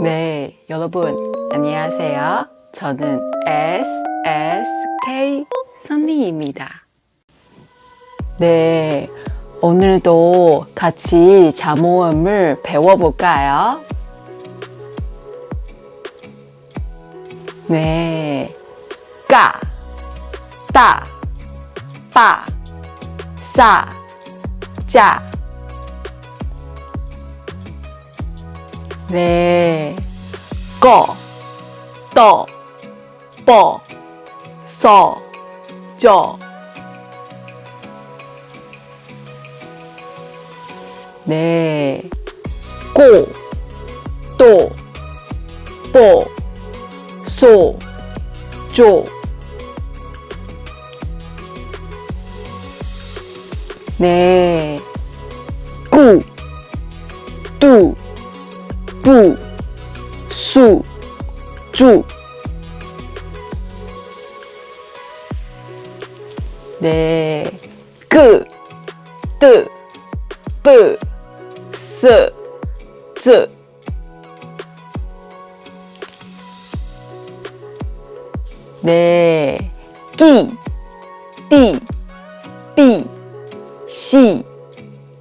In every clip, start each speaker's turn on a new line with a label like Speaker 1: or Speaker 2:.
Speaker 1: 네, 여러분, 안녕하세요. 저는 SSK 선니입니다. 네, 오늘도 같이 자모음을 배워볼까요? 네, 까, 따, 빠, 싸, 짜. 네, 꺼, 떠, 뻐, 서, 저. 네, 꼬, 또, 뽀, 소, 조. 네, 꾸, 뚜, 뿌, 수, 주. 네, 끄, 뜨, 뿌, 스, 즈. 네, 끼, 띠, 삐, 시,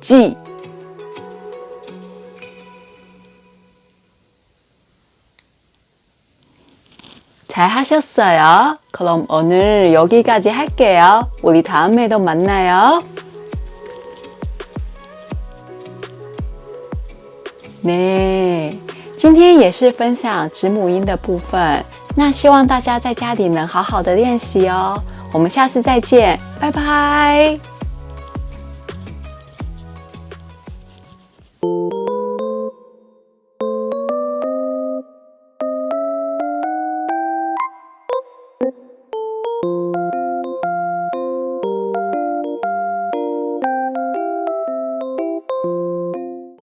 Speaker 1: 지. 잘 하셨어요. 그럼 오늘 여기까지 할게요. 우리 다음에도 만나요. 네，今天也是分享子母音的部分。那希望大家在家里能好好的练习哦。我们下次再见，拜拜。